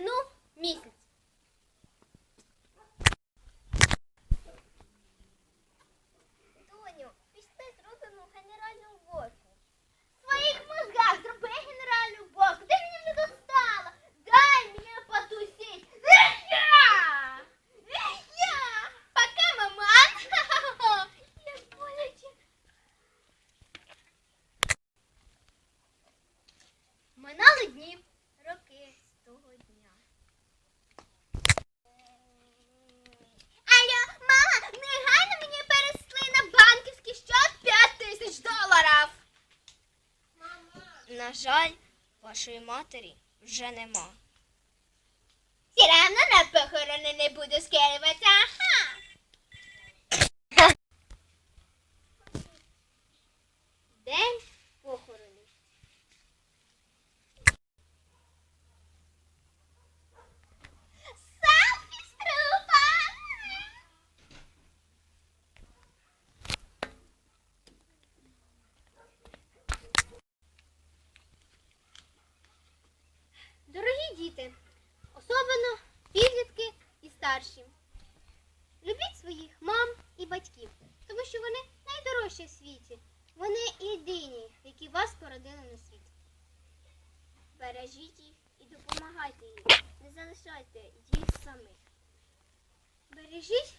のミ На жаль, вашої матері вже нема. Все равно на похорони не буду скидуватися. Діти, особливо підлітки і старші. Любіть своїх мам і батьків, тому що вони найдорожчі в світі. Вони єдині, які вас породили на світ. Бережіть їх і допомагайте їм. Не залишайте їх самих. Бережіть